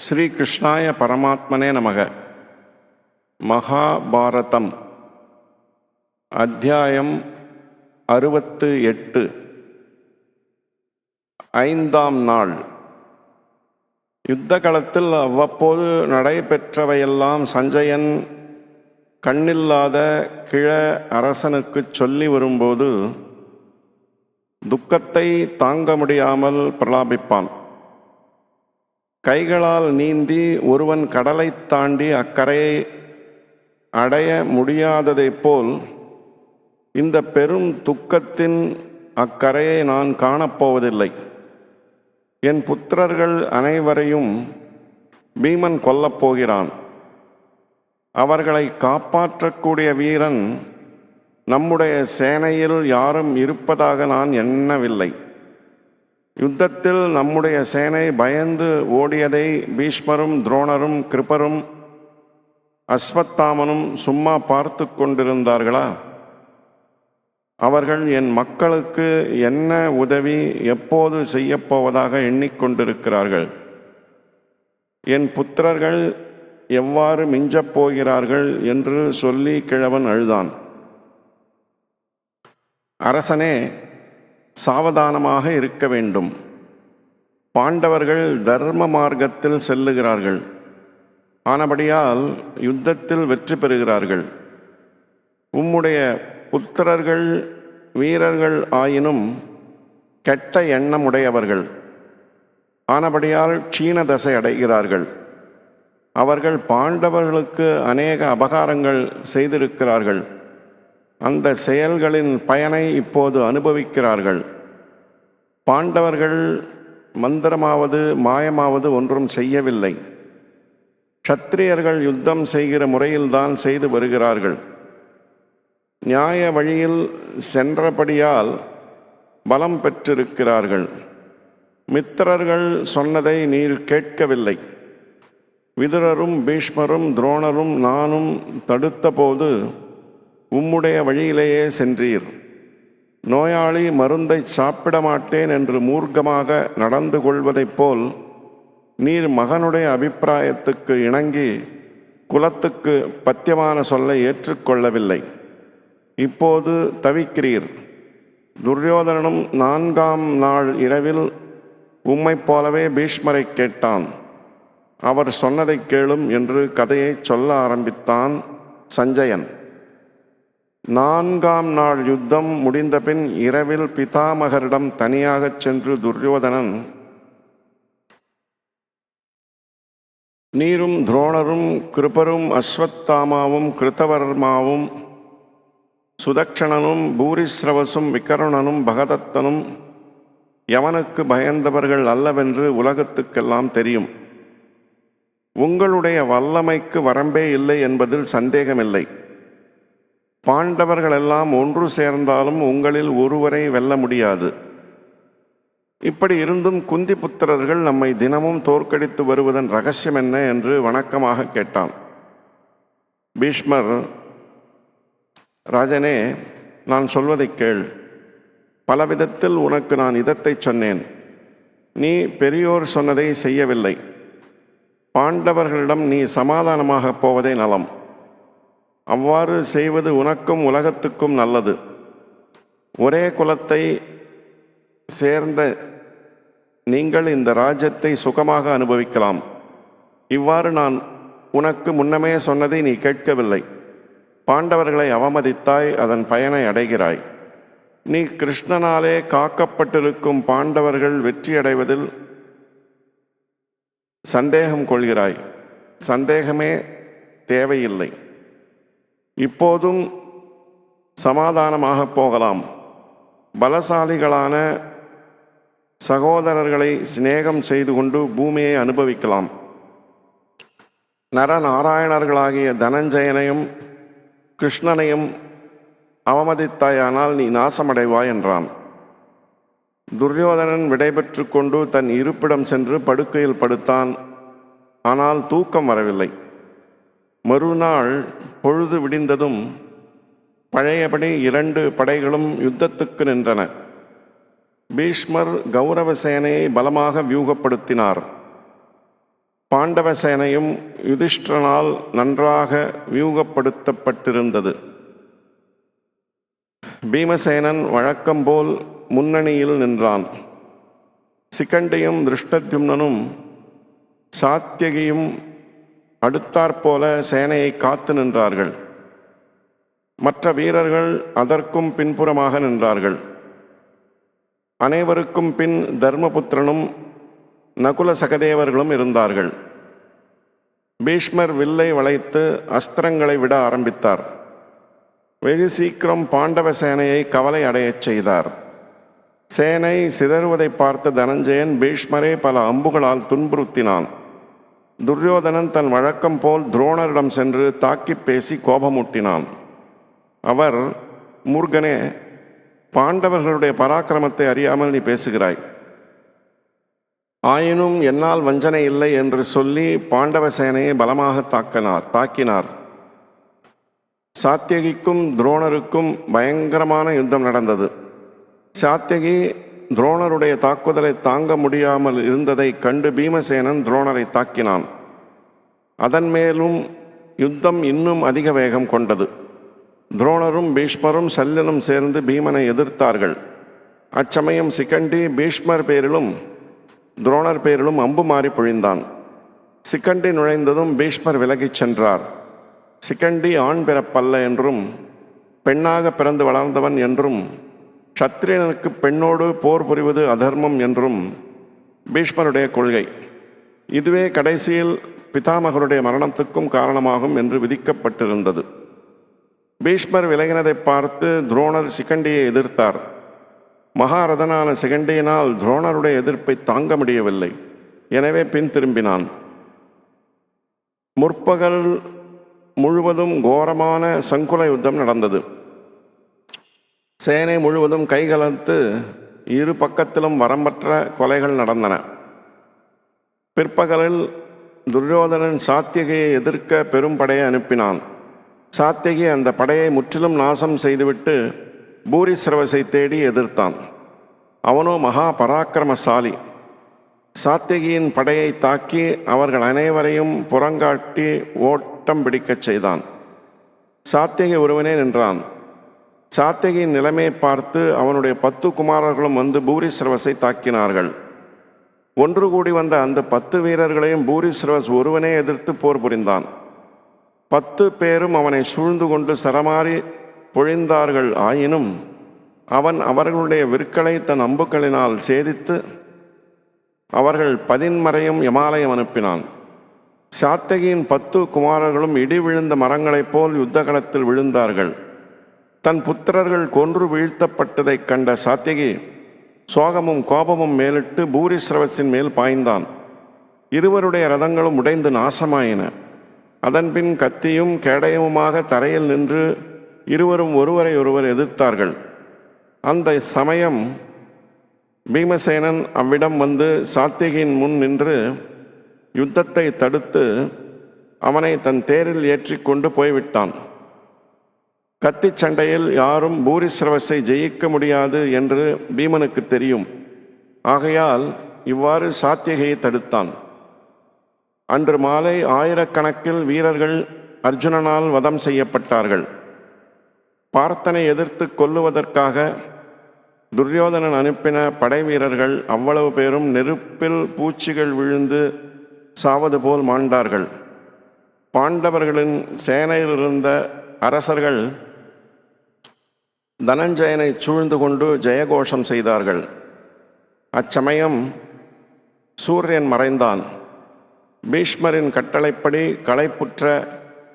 ஸ்ரீகிருஷ்ணாய பரமாத்மனே நமக. மகாபாரதம். அத்தியாயம் அறுபத்து எட்டு. ஐந்தாம் நாள். யுத்த களத்தில் அவ்வப்போது நடைபெற்றவையெல்லாம் சஞ்சயன் கண்ணில்லாத கிழ அரசனுக்குச் சொல்லி வரும்போது துக்கத்தை தாங்க முடியாமல் பிரலாபிப்பான். கைகளால் நீந்தி ஒருவன் கடலைத் தாண்டி அக்கரையை அடைய முடியாததைப் போல் இந்த பெரும் துக்கத்தின் அக்கரையை நான் காணப்போவதில்லை. என் புத்திரர்கள் அனைவரையும் பீமன் கொல்லப் போகிறான். அவர்களை காப்பாற்றக்கூடிய வீரன் நம்முடைய சேனையில் யாரும் இருப்பதாக நான் எண்ணவில்லை. யுத்தத்தில் நம்முடைய சேனை பயந்து ஓடியதை பீஷ்மரும் துரோணரும் கிருபரும் அஸ்வத்தாமனும் சும்மா பார்த்து கொண்டிருந்தார்களா? அவர்கள் என் மக்களுக்கு என்ன உதவி எப்போது செய்யப்போவதாக எண்ணிக்கொண்டிருக்கிறார்கள்? என் புத்திரர்கள் எவ்வாறு மிஞ்சப் போகிறார்கள்? என்று சொல்லி கிழவன் அழுதான். அரசனே சாவதானமாக இருக்க வேண்டும். பாண்டவர்கள் தர்ம மார்க்கத்தில் செல்லுகிறார்கள். ஆனபடியால் யுத்தத்தில் வெற்றி பெறுகிறார்கள். உம்முடைய புத்திரர்கள் வீரர்கள் ஆயினும் கெட்ட எண்ணம் உடையவர்கள். ஆனபடியால் க்ஷீண தசை அடைகிறார்கள். அவர்கள் பாண்டவர்களுக்கு அநேக அபகாரங்கள் செய்திருக்கிறார்கள். அந்த செயல்களின் பயனை இப்போது அனுபவிக்கிறார்கள். பாண்டவர்கள் மந்திரமாவது மாயமாவது ஒன்றும் செய்யவில்லை. க்ஷத்திரியர்கள் யுத்தம் செய்கிற முறையில்தான் செய்து வருகிறார்கள். நியாய வழியில் சென்றபடியால் பலம் பெற்றிருக்கிறார்கள். மித்திரர்கள் சொன்னதை நீர் கேட்கவில்லை. விதுரரும் பீஷ்மரும் துரோணரும் நானும் தடுத்தபோது உம்முடைய வழியிலேயே சென்றீர். நோயாளி மருந்தை சாப்பிட மாட்டேன் என்று மூர்க்கமாக நடந்து கொள்வதைப் போல் நீர் மகனுடைய அபிப்பிராயத்துக்கு இணங்கி குலத்துக்கு பத்தியமான சொல்லை ஏற்றுக்கொள்ளவில்லை. இப்போது தவிக்கிறீர். துரியோதனனும் நான்காம் நாள் இரவில் உம்மைப் போலவே பீஷ்மரை கேட்டான். அவர் சொன்னதைக் கேளும் என்று கதையை சொல்ல ஆரம்பித்தான் சஞ்சயன். நான்காம் நாள் யுத்தம் முடிந்தபின் இரவில் பிதாமகரிடம் தனியாகச் சென்று துரியோதனன் நீரும் துரோணரும் கிருபரும் அஸ்வத்தாமாவும் கிருத்தவர்மாவும் சுதக்ஷணனும் பூரிஸ்ரவசும் விக்கரணனும் பகதத்தனும் யவனுக்கு பயந்தவர்கள் அல்லவென்று உலகத்துக்கெல்லாம் தெரியும். உங்களுடைய வல்லமைக்கு வரம்பே இல்லை என்பதில் சந்தேகமில்லை. பாண்டவர்களெல்லாம் ஒன்று சேர்ந்தாலும் உங்களில் ஒருவரை வெல்ல முடியாது. இப்படி இருந்தும் குந்தி புத்திரர்கள் நம்மை தினமும் தோற்கடித்து வருவதன் ரகசியம் என்ன என்று வணக்கமாக கேட்டான். பீஷ்மர் ராஜனே நான் சொல்வதைக் கேள். பலவிதத்தில் உனக்கு நான் இதத்தை சொன்னேன். நீ பெரியோர் சொன்னதை செய்யவில்லை. பாண்டவர்களிடம் நீ சமாதானமாக போவதே நலம். அவ்வாறு செய்வது உனக்கும் உலகத்துக்கும் நல்லது. ஒரே குலத்தை சேர்ந்த நீங்கள் இந்த ராஜ்யத்தை சுகமாக அனுபவிக்கலாம். இவ்வாறு நான் உனக்கு முன்னமே சொன்னதை நீ கேட்கவில்லை. பாண்டவர்களை அவமதித்தாய் அதன் பயனை அடைகிறாய். நீ கிருஷ்ணனாலே காக்கப்பட்டிருக்கும் பாண்டவர்கள் வெற்றியடைவதில் சந்தேகம் கொள்கிறாய். சந்தேகமே தேவையில்லை. இப்போதும் சமாதானமாக போகலாம். பலசாலிகளான சகோதரர்களை சிநேகம் செய்து கொண்டு பூமியை அனுபவிக்கலாம். நரநாராயணர்களாகிய தனஞ்சயனையும் கிருஷ்ணனையும் அவமதித்தாயானால் நீ நாசமடைவாய் என்றான். துரியோதனன் விடைபெற்று கொண்டு தன் இருப்பிடம் சென்று படுக்கையில் படுத்தான். ஆனால் தூக்கம் வரவில்லை. மறுநாள் பொழுது விடிந்ததும் பழையபடி இரண்டு படைகளும் யுத்தத்துக்கு நின்றன. பீஷ்மர் கௌரவ சேனையை பலமாக வியூகப்படுத்தினார். பாண்டவ சேனையும் யுதிஷ்டனால் நன்றாக வியூகப்படுத்தப்பட்டிருந்தது. பீமசேனன் வழக்கம்போல் முன்னணியில் நின்றான். சிக்கண்டியும் திருஷ்டத்யும்னனும் சாத்தியகியும் அடுத்தாற்போல சேனையை காத்து நின்றார்கள். மற்ற வீரர்கள் அதற்கும் பின்புறமாக நின்றார்கள். அனைவருக்கும் பின் தர்மபுத்திரனும் நகுல சகதேவர்களும் இருந்தார்கள். பீஷ்மர் வில்லை வளைத்து அஸ்திரங்களை விட ஆரம்பித்தார். வெகு சீக்கிரம் பாண்டவ சேனையை கவலை அடையச் செய்தார். சேனை சிதறுவதை பார்த்த தனஞ்சயன் பீஷ்மரே பல அம்புகளால் துன்புறுத்தினான். துரியோதனன் தன் வழக்கம் போல் துரோணரிடம் சென்று தாக்கிப் பேசி கோபமூட்டினான். அவர் மூர்கனே பாண்டவர்களுடைய பராக்கிரமத்தை அறியாமல் நீ பேசுகிறாய். ஆயினும் என்னால் வஞ்சனை இல்லை என்று சொல்லி பாண்டவ சேனையை பலமாக தாக்கினார் தாக்கினார். சாத்தியகிக்கும் துரோணருக்கும் பயங்கரமான யுத்தம் நடந்தது. சாத்தியகி துரோணருடைய தாக்குதலை தாங்க முடியாமல் இருந்ததை கண்டு பீமசேனன் துரோணரை தாக்கினான். அதன் மேலும் யுத்தம் இன்னும் அதிக வேகம் கொண்டது. துரோணரும் பீஷ்மரும் சல்லனும் சேர்ந்து பீமனை எதிர்த்தார்கள். அச்சமயம் சிக்கண்டி பீஷ்மர் பேரிலும் துரோணர் பேரிலும் அம்பு மாறி பொழிந்தான். சிக்கண்டி நுழைந்ததும் பீஷ்மர் விலகிச் சென்றார். சிக்கண்டி ஆண் பிறப்பல்ல என்றும் பெண்ணாக பிறந்து வளர்ந்தவன் என்றும் சத்திரியனுக்கு பெண்ணோடு போர் புரிவது அதர்மம் என்றும் பீஷ்மருடைய கொள்கை. இதுவே கடைசியில் பிதாமகருடைய மரணத்துக்கும் காரணமாகும் என்று விதிக்கப்பட்டிருந்தது. பீஷ்மர் விலகினதை பார்த்து துரோணர் சிகண்டியை எதிர்த்தார். மகாரதனான சிகண்டியினால் துரோணருடைய எதிர்ப்பை தாங்க முடியவில்லை. எனவே பின் திரும்பினான். முற்பகல் முழுவதும் கோரமான சங்குல யுத்தம் நடந்தது. சேனை முழுவதும் கைகலத்து இரு பக்கத்திலும் வரம்பற்ற கொலைகள் நடந்தன. பிற்பகலில் துரியோதனன் சாத்தியகையை எதிர்க்க பெரும் படையை அனுப்பினான். சாத்தியகி அந்த படையை முற்றிலும் நாசம் செய்துவிட்டு பூரிசிரவசை தேடி எதிர்த்தான். அவனோ மகா பராக்கிரமசாலி. சாத்தியகியின் படையை தாக்கி அவர்கள் அனைவரையும் புறங்காட்டி ஓட்டம் பிடிக்கச் செய்தான். சாத்தியகி ஒருவனே நின்றான். சாத்தியகியின் நிலைமையை பார்த்து அவனுடைய பத்து குமாரர்களும் வந்து பூரிசிரவசை தாக்கினார்கள். ஒன்று கூடி வந்த அந்த பத்து வீரர்களையும் பூரிசிரவஸ் ஒருவனே எதிர்த்து போர் புரிந்தான். பத்து பேரும் அவனை சூழ்ந்து கொண்டு சரமாறி பொழிந்தார்கள். ஆயினும் அவன் அவர்களுடைய விற்களை தன் அம்புகளினால் சேதித்து அவர்கள் பதின்மறையும் யமாலயம் அனுப்பினான். சாத்தகியின் பத்து குமாரர்களும் இடி விழுந்த மரங்களைப் போல் யுத்தகலத்தில் விழுந்தார்கள். தன் புத்திரர்கள் கொன்று வீழ்த்தப்பட்டதைக் கண்ட சாத்தியகி சோகமும் கோபமும் மேலிட்டு பூரிசிரவசின் மேல் பாய்ந்தான். இருவருடைய ரதங்களும் உடைந்து நாசமாயின. அதன்பின் கத்தியும் கேடயமுமாக தரையில் நின்று இருவரும் ஒருவரை ஒருவர் எதிர்த்தார்கள். அந்த சமயம் பீமசேனன் அவ்விடம் வந்து சாத்தியகியின் முன் நின்று யுத்தத்தை தடுத்து அவனை தன் தேரில் ஏற்றி கொண்டு போய்விட்டான். கத்திச் சண்டையில் யாரும் பூரிசிரவசை ஜெயிக்க முடியாது என்று பீமனுக்கு தெரியும். ஆகையால் இவ்வாறு சாத்தியகையை தடுத்தான். அன்று மாலை ஆயிரக்கணக்கில் வீரர்கள் அர்ஜுனனால் வதம் செய்யப்பட்டார்கள். பார்த்தனை எதிர்த்து கொல்லுவதற்காக துரியோதனன் அனுப்பின படை வீரர்கள் அவ்வளவு பேரும் நெருப்பில் பூச்சிகள் விழுந்து சாவது போல் மாண்டார்கள். பாண்டவர்களின் சேனையில் இருந்த அரசர்கள் தனஞ்சயனை சூழ்ந்து கொண்டு ஜெயகோஷம் செய்தார்கள். அச்சமயம் சூரியன் மறைந்தான். பீஷ்மரின் கட்டளைப்படி களைப்புற்ற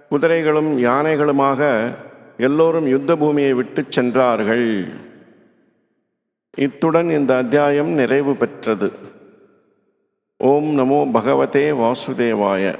குதிரைகளும் யானைகளுமாக எல்லோரும் யுத்த பூமியை விட்டுச் சென்றார்கள். இத்துடன் இந்த அத்தியாயம் நிறைவு பெற்றது. ஓம் நமோ பகவதே வாசுதேவாய.